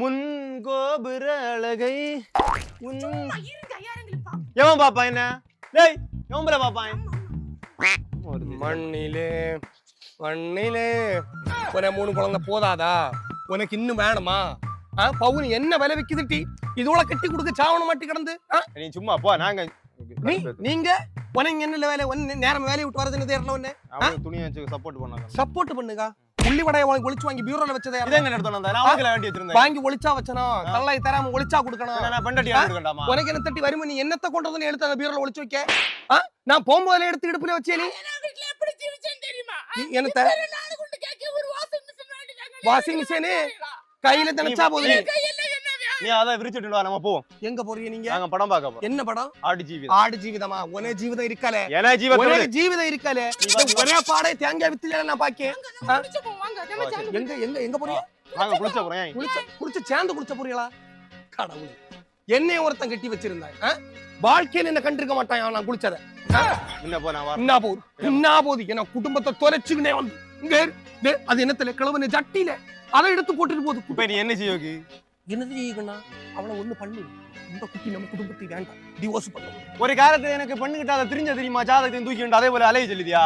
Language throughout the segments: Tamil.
முன் கோபுர அழகை உன். எவன் பாப்பான் என்ன? டேய் எவன் பேர பாப்பான் மண்ணிலே மண்ணிலே. உன மூணு குழந்தை போதாதா? உனக்கு இன்னும் வேணுமா? ஆ பவுன் என்ன விலை விக்குது டீ? இதோட கட்டி கொடுக்க சாவண மாட்டி கிடந்து? நீ சும்மா போ நாங்க நீங்க? உனக்கு என்ன வேலை? ஒன்னு நேரம் வேலையை விட்டு வரதுன்னு தெரியல ஒன்னு அவனுக்கு துணி வச்சு சப்போர்ட் பண்ணாங்க சப்போர்ட் பண்ணுங்க உள்ளி வடைய உனக்கு ஒளிச்சு வாங்கி பியூரோல வச்சதே இதை எங்க நடத்தணும் நான் அவங்கள வேண்டி வச்சிருந்தேன். வாங்கி ஒளிச்சா வச்சனும் கல்லாய் தராம ஒளிச்சா கொடுக்கணும். நான் பண்டாட்டி ஆள் இருக்கண்டாமா உனக்கு என்ன தட்டி வருமா நீ என்னத்த கொண்டு வந்து எடுத்து அந்த பீரோல ஒளிச்சு வைக்க? நான் போகும்போதுல எடுத்து இடுப்புல வச்சே நீ? என்னத்த. வாஷிங் மிஷினு கையில தினச்சா போதும் என் கையில என்ன வியாதி? நீ அதை விரிச்சிட்டு நம்ம போவோம். எங்க போறீங்க நீங்க? நாங்க படம் பார்க்க போறோம். என்ன படம்? ஆடி ஜீவிதம். ஆடு ஜீவிதமா? உனே ஜீவிதம் இருக்காலே. ஏன்னா ஜீவத்தோட உனக்கு ஜீவிதம் இருக்காலே. ஒரே பாடே தேங்காய் வித்துல நான் பாக்கேன். எங்க எங்க எங்க போறீங்க? நாங்க குளிச்ச போறேன் குளிச்ச குளிச்சு சேர்ந்து குளிச்ச போறீங்களா? கடவுள். என்னைய ஒருத்தன் கட்டி வச்சிருந்தாங்க? வாழ்க்கையில என்ன கண்டிருக்க மாட்டான் நான் குளிச்சத. என்ன போ நான் வரேன். என்ன போகுது என்ன போகுது என்ன குடும்பத்தை தொலைச்சுக்கினே வந்து. இங்க அது என்னத்துல? கிழவன ஜட்டியில. அதை எடுத்து போட்டுட்டு போகுது இப்ப நீ என்ன செய்யோக்கு என்னது செய்யுங்கண்ணா அவளை ஒண்ணு பண்ணு. இந்த குட்டி நம்ம குடும்பத்துக்கு வேண்டாம். டிவோர்ஸ் பண்ணுவோம் ஒரு காலத்துல எனக்கு பெண்ணுகிட்ட அதை தெரிஞ்ச தெரியுமா? ஜாதகத்தையும் தூக்கி அதே போல அலைய சொல்லுதியா?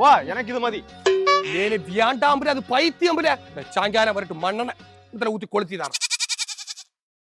வா எனக்கு இது மதி. ஏனே வியாண்டாம்பரி அது பைத்தியம் சாயங்காலம் வரட்டும் மண்ணனை இதுல ஊத்தி கொளுத்தி தான்